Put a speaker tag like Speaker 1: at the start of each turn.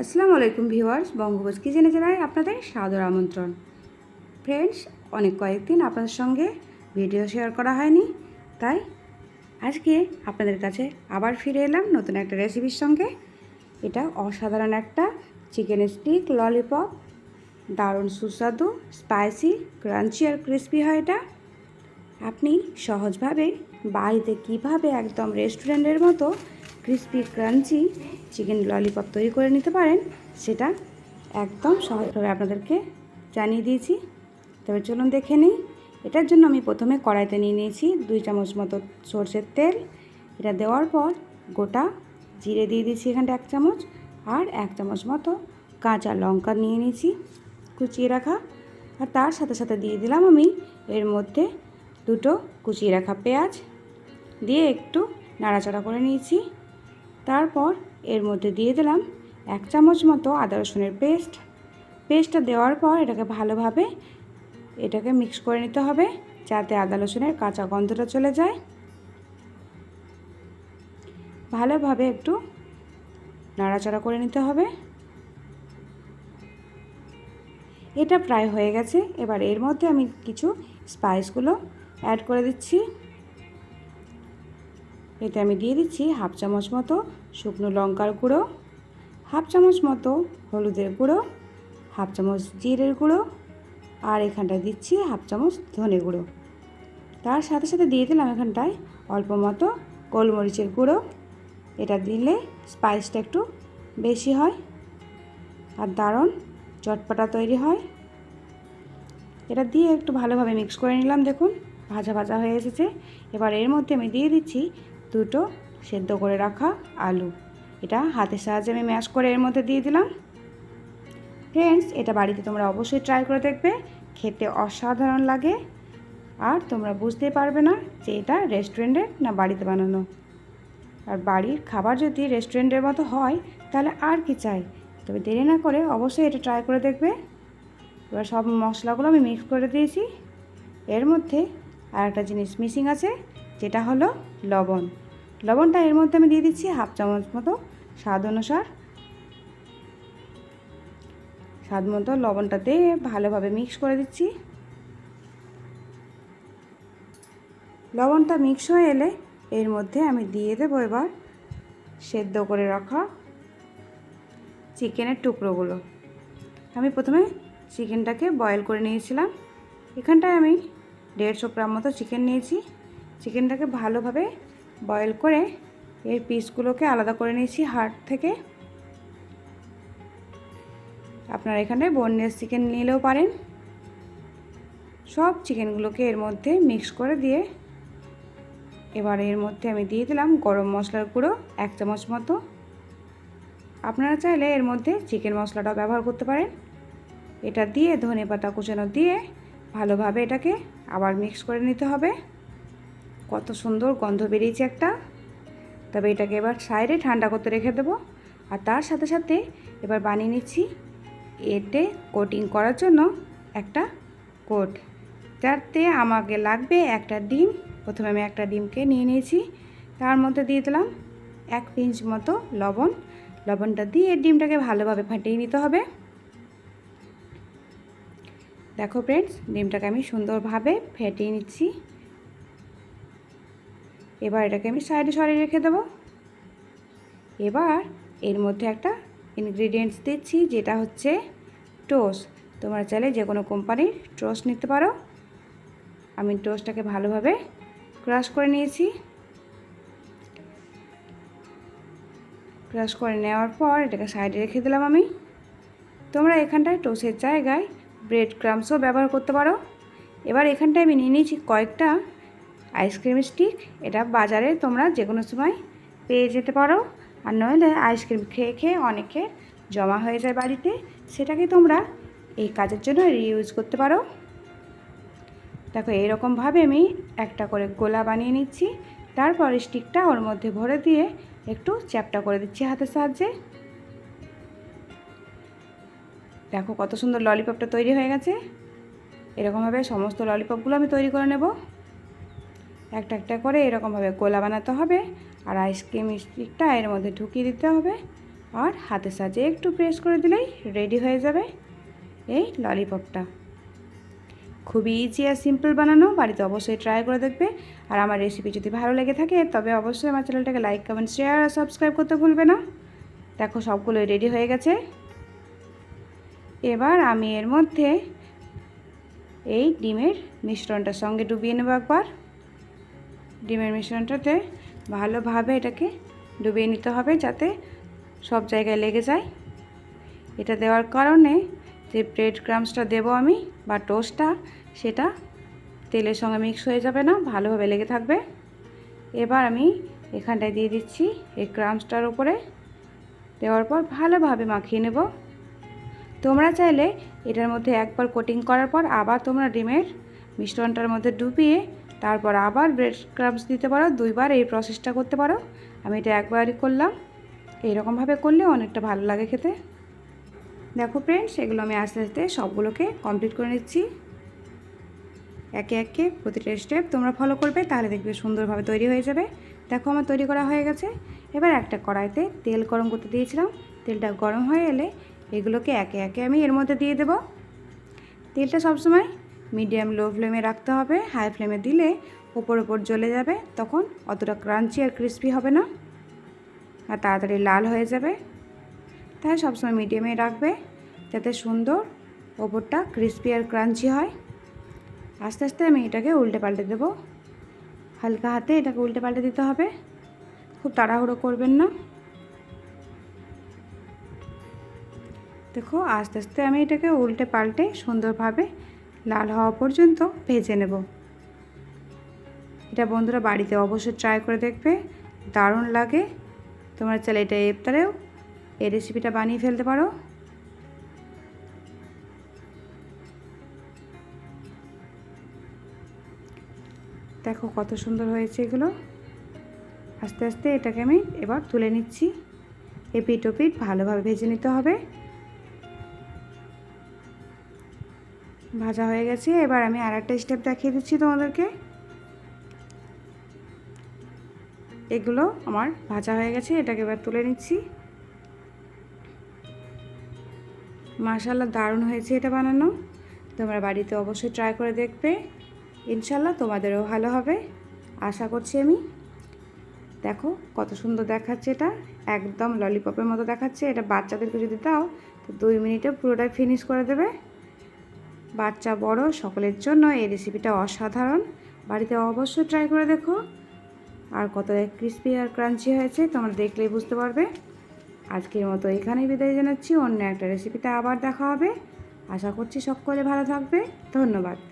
Speaker 1: আসসালামু আলাইকুম ভিউয়ার্স বঙ্গবোজ কিচেনে জানাই আপনাদের সাদর আমন্ত্রণ। ফ্রেন্ডস, অনেক কয়েকদিন আপনাদের সঙ্গে ভিডিও শেয়ার করা হয়নি, তাই আজকে আপনাদের কাছে আবার ফিরে এলাম নতুন একটা রেসিপির সঙ্গে। এটা অসাধারণ একটা চিকেন স্টিক, ললিপপ, দারুণ সুস্বাদু, স্পাইসি, ক্রাঞ্চি আর ক্রিস্পি হয় এটা। আপনি সহজভাবে বাড়িতে কীভাবে একদম রেস্টুরেন্টের মতো ক্রিস্পি ক্রাঞ্চি চিকেন ললিপপ তৈরি করে নিতে পারেন। সেটা একদম সহজভাবে আপনাদেরকে জানিয়ে দিয়েছি। তবে চলুন দেখে নিই। এটার জন্য আমি প্রথমে কড়াইতে নিয়ে নিয়েছি দুই চামচ মতো সর্ষের তেল। এটা দেওয়ার পর গোটা জিরে দিয়ে দিয়েছি এখানটা এক চামচ আর এক চামচ মতো কাঁচা লঙ্কা নিয়ে নিয়েছি কুচিয়ে রাখা। আর তার সাথে সাথে দিয়ে দিলাম আমি এর মধ্যে দুটো কুচিয়ে রাখা পেঁয়াজ। দিয়ে একটু নাড়াচাড়া করে নিয়েছি। তারপর এর মধ্যে দিয়ে দিলাম এক চামচ মতো আদা রসুনের পেস্ট। পেস্টটা দেওয়ার পর এটাকে ভালোভাবে এটাকে মিক্স করে নিতে হবে যাতে আদা রসুনের কাঁচা গন্ধটা চলে যায়। ভালোভাবে একটু নাড়াচাড়া করে নিতে হবে। এটা প্রায় হয়ে গেছে। এবার এর মধ্যে আমি কিছু স্পাইসগুলো অ্যাড করে দিচ্ছি। এতে আমি দিয়ে দিচ্ছি হাফ চামচ মতো শুকনো লঙ্কার গুঁড়ো, হাফ চামচ মতো হলুদের গুঁড়ো, হাফ চামচ জিরের গুঁড়ো, আর এখানটায় দিচ্ছি হাফ চামচ ধনে গুঁড়ো। তার সাথে সাথে দিয়ে দিলাম এখানটায় অল্প মতো গোলমরিচের গুঁড়ো। এটা দিলে স্পাইসটা একটু বেশি হয় আর দারুণ চটপটা তৈরি হয়। এটা দিয়ে একটু ভালোভাবে মিক্স করে নিলাম, দেখুন, ভাজা ভাজা হয়ে এসেছে। এবার এর মধ্যে আমি দিয়ে দিচ্ছি দুটো সেদ্ধ করে রাখা আলু। এটা হাতের সাহায্যে আমি ম্যাশ করে এর মধ্যে দিয়ে দিলাম। ফ্রেন্ডস এটা বাড়িতে তোমরা অবশ্যই ট্রাই করে দেখবে। খেতে অসাধারণ লাগে। আর তোমরা বুঝতে পারবে না যে এটা রেস্টুরেন্টের না বাড়িতে বানানো। আর বাড়ির খাবার যদি রেস্টুরেন্টের মতো হয়, তাহলে আর কি চাই? তবে দেরি না করে অবশ্যই এটা ট্রাই করে দেখবে। এবার সব মশলাগুলো আমি মিক্স করে দিয়েছি। এর মধ্যে আর একটা জিনিস মিসিং আছে, যেটা হলো লবণ। লবণটা এর মধ্যে আমি দিয়ে দিচ্ছি হাফ চামচ মতো স্বাদ অনুসার। স্বাদ মতো লবণটাতে ভালোভাবে মিক্স করে দিচ্ছি। লবণটা মিক্স হয়ে এলে এর মধ্যে আমি দিয়ে দেবো এবার সেদ্ধ করে রাখা চিকেনের টুকরোগুলো। আমি প্রথমে চিকেনটাকে বয়েল করে নিয়েছিলাম। এখানটায় আমি দেড়শো গ্রাম মতো চিকেন নিয়েছি। চিকেনটাকে ভালোভাবে বয়েল করে এর পিসগুলোকে আলাদা করে নিয়েছি হাড় থেকে। আপনারা এখানে বোনলেস চিকেন নিলেও পারেন। সব চিকেনগুলোকে এর মধ্যে মিক্স করে দিয়ে এবার এর মধ্যে আমি দিয়ে দিলাম গরম মশলার গুঁড়ো এক চামচ মতো। আপনারা চাইলে এর মধ্যে চিকেন মশলাটাও ব্যবহার করতে পারেন। এটা দিয়ে ধনে পাতা কুচানো দিয়ে ভালোভাবে এটাকে আবার মিক্স করে নিতে হবে। কত সুন্দর গন্ধ বেরিয়েছে একটা। তবে এটাকে এবার সাইডে ঠান্ডা করতে রেখে দেবো। আর তার সাথে সাথে এবার বানিয়ে নিচ্ছি এতে কোটিং করার জন্য একটা কোট। যাতে আমাকে লাগবে একটা ডিম। প্রথমে আমি একটা ডিমকে নিয়ে নিয়েছি। তার মধ্যে দিয়ে দিলাম এক পিঞ্চ মতো লবণ। লবণটা দিয়ে ডিমটাকে ভালোভাবে ফাটিয়ে নিতে হবে। দেখো ফ্রেন্ডস ডিমটাকে আমি সুন্দরভাবে ফেটিয়ে নিচ্ছি। এবার এটাকে আমি সাইডে সরিয়ে রেখে দেবো। এবার এর মধ্যে একটা ইনগ্রিডিয়েন্টস দিচ্ছি, যেটা হচ্ছে টোস তোমরা চাইলে যে কোনো কোম্পানির টোস্ট নিতে পারো। আমি টোস্টটাকে ভালোভাবে ক্রাশ করে নিয়েছি। ক্রাশ করে নেওয়ার পর এটাকে সাইডে রেখে দিলাম আমি। তোমরা এখানটায় টোসের জায়গায় ব্রেড ক্রামসও ব্যবহার করতে পারো। এবার এখানটায় আমি নিয়ে নিয়েছি কয়েকটা আইসক্রিম স্টিক, এটা বাজারে তোমরা যে কোনো সময় পেয়ে যেতে পারো। আর নইলে আইসক্রিম খেয়ে খেয়ে অনেকের জমা হয়ে যায় বাড়িতে, সেটাকে তোমরা এই কাজের জন্য রিউজ করতে পারো। দেখো এইরকমভাবে আমি একটা করে গোলা বানিয়ে নিচ্ছি। তারপর স্টিকটা ওর মধ্যে ভরে দিয়ে একটু চ্যাপটা করে দিচ্ছি হাতের সাহায্যে। দেখো, কত সুন্দর ললিপপটা তৈরি হয়ে গেছে। এরকমভাবে সমস্ত ললিপপগুলো আমি তৈরি করে নেব। একটা একটা করে এরকমভাবে গোলা বানাতে হবে আর আইসক্রিম স্টিকটা এর মধ্যে ঢুকিয়ে দিতে হবে আর হাতের সাজে একটু প্রেস করে দিলেই রেডি হয়ে যাবে এই ললিপপটা খুবই ইজি আর সিম্পল বানানো, বাড়িতে অবশ্যই ট্রাই করে দেখবে। আর আমার রেসিপি যদি ভালো লেগে থাকে, তবে অবশ্যই আমার চ্যানেলটাকে লাইক কমেন্ট শেয়ার আর সাবস্ক্রাইব করতে ভুলবে না। দেখো সবগুলো রেডি হয়ে গেছে। এবার আমি এর মধ্যে এই ডিমের মিশ্রণটার সঙ্গে ডুবিয়ে নেব একবার। ডিমের মিশ্রণটাতে ভালোভাবে এটাকে ডুবিয়ে নিতে হবে যাতে সব জায়গায় লেগে যায়। এটা দেওয়ার কারণে যে ব্রেড ক্রামসটা দেবো আমি বা টোস্টটা সেটা তেলের সঙ্গে মিক্স হয়ে যাবে না, ভালোভাবে লেগে থাকবে। এবার আমি এখানটায় দিয়ে দিচ্ছি এই ক্রামসটার উপরে। দেওয়ার পর ভালোভাবে মাখিয়ে নেব। তোমরা চাইলে এটার মধ্যে একবার কোটিং করার পর আবার তোমরা ডিমের মিশ্রণটার মধ্যে ডুবিয়ে তারপর আবার ব্রেড ক্রামস দিতে পারো, দুইবার এই প্রসেসটা করতে পারো। আমি এটা একবারই করলাম। এইরকমভাবে করলে অনেকটা ভালো লাগে খেতে। দেখো ফ্রেন্ডস এগুলো আমি আস্তে আস্তে সবগুলোকে কমপ্লিট করে নিচ্ছি। একে একে প্রতিটা স্টেপ তোমরা ফলো করবে, তাহলে দেখবে সুন্দরভাবে তৈরি হয়ে যাবে। দেখো আমার তৈরি করা হয়ে গেছে। এবার একটা কড়াইতে তেল গরম করতে দিয়েছিলাম। তেলটা গরম হয়ে এলে এগুলোকে একে একে আমি এর মধ্যে দিয়ে দেব। তেলটা সবসময় মিডিয়াম, লো ফ্লেমে রাখতে হবে। হাই ফ্লেমে দিলে ওপর ওপর জ্বলে যাবে। তখন অতটা ক্রাঞ্চি আর ক্রিস্পি হবে না। আর তাড়াতাড়ি লাল হয়ে যাবে। তাই সবসময় মিডিয়ামে রাখবে যাতে সুন্দর ওপরটা ক্রিস্পি আর ক্রাঞ্চি হয়। আস্তে আস্তে আমি এটাকে উল্টে পাল্টে দেবো। হালকা হাতে এটাকে উল্টে পাল্টে দিতে হবে। খুব তাড়াহুড়ো করবেন না। দেখো, আস্তে আস্তে আমি এটাকে উল্টে পাল্টে সুন্দরভাবে লাল হওয়া পর্যন্ত ভেজে নেব। এটা বন্ধুরা বাড়িতে অবশ্যই ট্রাই করে দেখবে। দারুণ লাগে। তোমরা চাইলে এটা এফতারেও এই রেসিপিটা বানিয়ে ফেলতে পারো। দেখো কত সুন্দর হয়েছে এগুলো। আস্তে আস্তে এটাকে আমি এবার তুলে নিচ্ছি। এপিট ওপিট ভালোভাবে ভেজে নিতে হবে। ভাজা হয়ে গেছে। এবার আমি আর একটা স্টেপ দেখিয়ে দিচ্ছি তোমাদেরকে। এগুলো আমার ভাজা হয়ে গেছে, এটাকে এবার তুলে নিচ্ছি। মাশাল্লাহ দারুণ হয়েছে এটা বানানো। তোমরা বাড়িতে অবশ্যই ট্রাই করে দেখবে। ইনশাল্লাহ তোমাদেরও ভালো হবে। আশা করছি আমি। দেখো কত সুন্দর দেখাচ্ছে এটা। একদম ললিপপের মতো দেখাচ্ছে। এটা বাচ্চাদেরকে যদি দাও, তো দুই মিনিটে পুরোটাই ফিনিশ করে দেবে। বাচ্চা বড়, সকলের জন্য এই রেসিপিটা অসাধারণ। বাড়িতে অবশ্যই ট্রাই করে দেখো। আর কতটা ক্রিস্পি আর ক্রাঞ্চি হয়েছে, তোমরা দেখলেই বুঝতে পারবে। আজকের মতো এখানেই বিদায় জানাচ্ছি। অন্য একটা রেসিপিতে আবার দেখা হবে। আশা করছি সকলে ভালো থাকবে। ধন্যবাদ।